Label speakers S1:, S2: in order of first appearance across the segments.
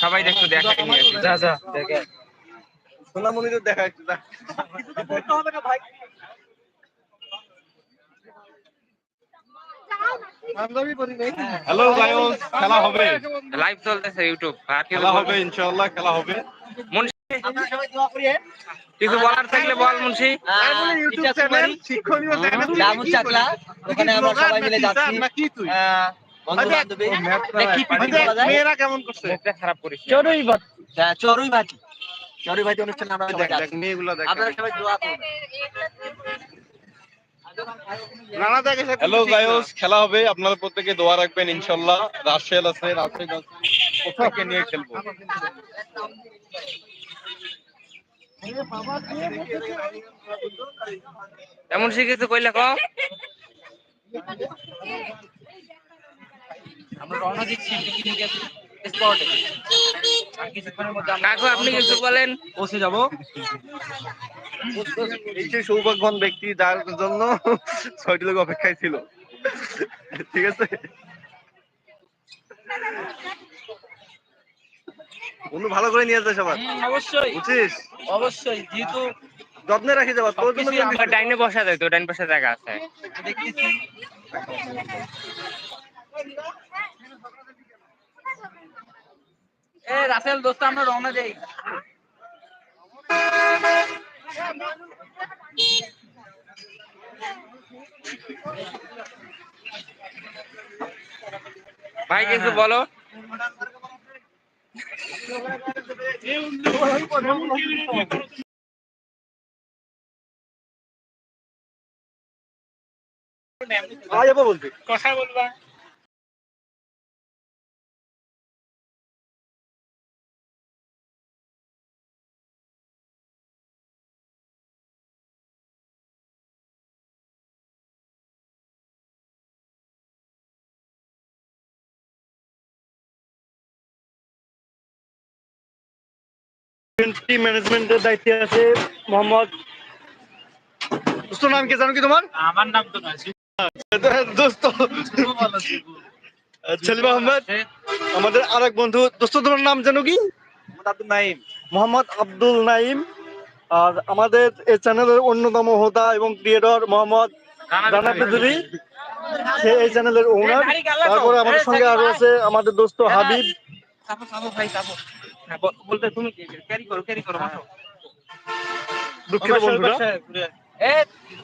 S1: সবাই নিয়ে আসি।
S2: যা যা দেখে। সোনামণি তো দেখা একটু যা। হ্যালো লায়ন্স খেলা হবে।
S1: লাইভ চলতেছে ইউটিউব
S2: খেলা হবে ইনশাআল্লাহ খেলা হবে।
S1: কিছু বলার থাকলে বল মুন্সি।
S2: ইউটিউব চ্যানেল শিক্ষণীয় চ্যানেল
S3: ওখানে আমরা সবাই মিলে যাচ্ছি।
S2: মেয়েরা কেমন করছে?
S1: খারাপ করিস।
S3: চড়ুই হ্যাঁ, চড়ুই চড়ুই অনুষ্ঠানে আমরা আপনারা সবাই দোয়া
S2: হ্যালো গায়স খেলা হবে। আপনারা প্রত্যেকে দোয়া রাখবেন ইনশাল্লাহ। রাশেল আছে রাশেল আছে। প্রত্যেককে নিয়ে খেলব।
S1: এমন কিছু কইলে ক
S3: আমরা রওনা দিচ্ছি পিকনিকের স্পটে আর কিছুক্ষণের মধ্যে
S1: কাকু আপনি কিছু বলেন?
S3: পৌঁছে যাব।
S2: এই সৌভাগ্যবান ব্যক্তি যার জন্য ছয়টি লোক অপেক্ষায় ছিল। ঠিক আছে? বন্ধু ভালো করে নিয়ে আসবে সবার।
S3: অবশ্যই।
S2: বুঝছিস
S3: অবশ্যই যেহেতু
S2: যত্নে রাখি যাবা তোর জন্য
S1: ডাইনে বসা যায় তো ডাইন পাশে জায়গা আছে।
S3: দেখতেছি। এ রাসেল দোস্ত আমরা রওনা দেই।
S1: ভাই কিছু বলো। কথা বলবা।
S2: টিম ম্যানেজমেন্টের দায়িত্বে আছে মোহাম্মদ দোস্ত নাম কি? জানো কি তোমার?
S3: আমার নাম তো
S2: দোস্ত। সেলিম আহমেদ আমাদের আরেক বন্ধু। দোস্ত তোমার নাম জানো কি?
S3: আব্দুল নাইম
S2: মোহাম্মদ আব্দুল নাইম আর আমাদের এই চ্যানেলের অন্যতম হোতা এবং ক্রিয়েটর মোহাম্মদ রানা পেদুরি সে এই চ্যানেলের ওনার তারপরে আমাদের সঙ্গে আরও আছে আমাদের দোস্ত হাবিব।
S1: ভাই হ্যাঁ, বলতে তুমি ক্যারি করো ক্যারি করো বসো।
S2: দুঃখিত বন্ধুরা।
S1: এ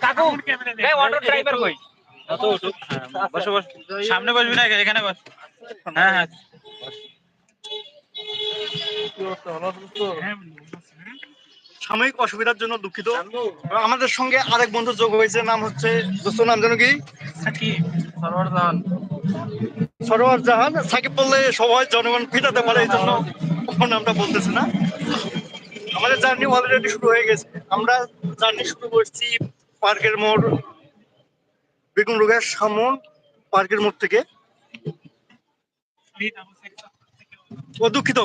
S1: কাকু এই অটো ড্রাইভার কই?
S3: বসো বসো। সামনে বসবি না এখানে বস। হ্যাঁ হ্যাঁ।
S2: সাময়িক অসুবিধার জন্য দুঃখিত। আমাদের সঙ্গে আরেক বন্ধু যোগ হয়েছে নাম হচ্ছে দোস্ত নাম জানো কি?
S3: সাকিব সরোয়ার জাহান।
S2: সরোয়ার জাহান। সাকিব বললে সবাই জনগণ পিটাতে পারে এই জন্য ওর আমরা বলতেছে না। আমাদের জার্নি অলরেডি শুরু হয়ে গেছে। আমরা জার্নি শুরু করছি পার্কের মোড়, বেগুন রোগের সামন পার্কের মোড় থেকে। ও দুঃখিত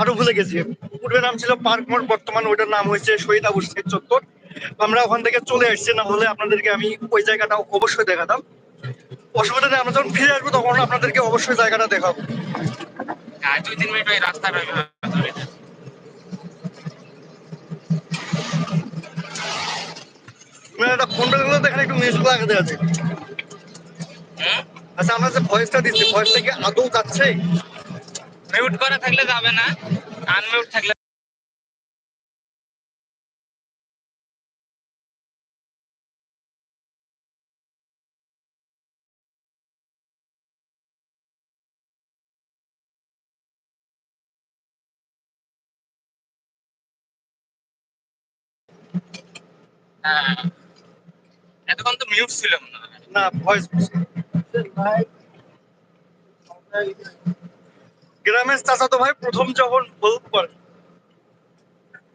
S2: আরও ভুলে গেছি। পূর্বে নাম ছিল পার্ক মোড়, বর্তমান ওইটার নাম হয়েছে শহীদ আবু সাইদ চত্বর। আমরা ওখান থেকে চলে আসছি, না হলে আপনাদেরকে আমি ওই জায়গাটা অবশ্যই দেখাতাম। অসুবিধা নেই, আমরা যখন ফিরে আসব তখন আপনাদেরকে অবশ্যই জায়গাটা দেখাবো।
S1: দুই তিন মিনিট ওই রাস্তাটা
S2: একটা ফোন পেলে দেখেন একটু মিউজিক লাগাতে আছে। আচ্ছা আমরা যে ভয়েসটা দিচ্ছি ভয়েসটা কি আদৌ যাচ্ছে?
S1: মিউট করা থাকলে যাবে না আনমিউট থাকলে হ্যাঁ। এতক্ষণ তো মিউট ছিল মনে
S2: না ভয়েস গ্রামের চাচা তো ভাই প্রথম যখন হেল্প করে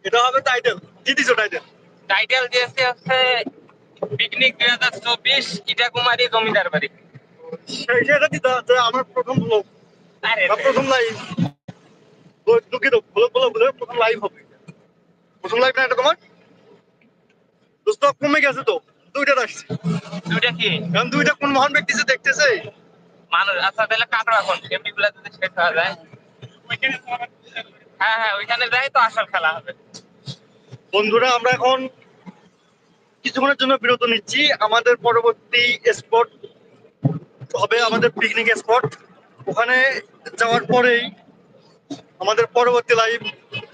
S2: এটা হবে টাইটেল কি দিছো টাইটেল
S1: টাইটেল দিয়েছে হচ্ছে পিকনিক দুই হাজার চব্বিশ ইটাকুমারী জমিদার বাড়ি।
S2: সেটা দিতে আমার প্রথম ব্লগ
S1: আরে
S2: প্রথম লাইভ দুঃখিত ব্লগ বলো বলে প্রথম লাইভ হবে। প্রথম লাইভ না এটা তোমার? দোস্ত কমে গেছে তো। দুইটা আসছে।
S1: দুইটা কি?
S2: কারণ দুইটা কোন মহান ব্যক্তি যে দেখতেছে।
S1: মানুষ আচ্ছা তাহলে কাটো এখন এমনি গুলা যদি শেষ হয়ে যায় হ্যাঁ হ্যাঁ ওইখানে যাই তো আসল খেলা হবে।
S2: বন্ধুরা আমরা এখন কিছুক্ষণের জন্য বিরত নিচ্ছি। আমাদের পরবর্তী স্পট হবে আমাদের পিকনিক স্পট ওখানে যাওয়ার পরেই আমাদের পরবর্তী লাইভ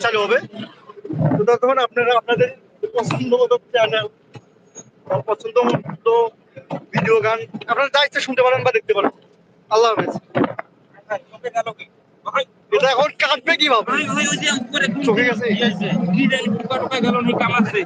S2: চালু হবে। তো ততক্ষণ আপনারা আপনাদের পছন্দ মতো চ্যানেল পছন্দ মতো ভিডিও গান। আপনারা যা ইচ্ছা শুনতে পারেন বা দেখতে পারেন। আল্লাহ হাফেজ। এটা এখন কাটবে কীভাবে? চোখে গেছে?
S3: কি জানি গেল নি কামড়াচ্ছে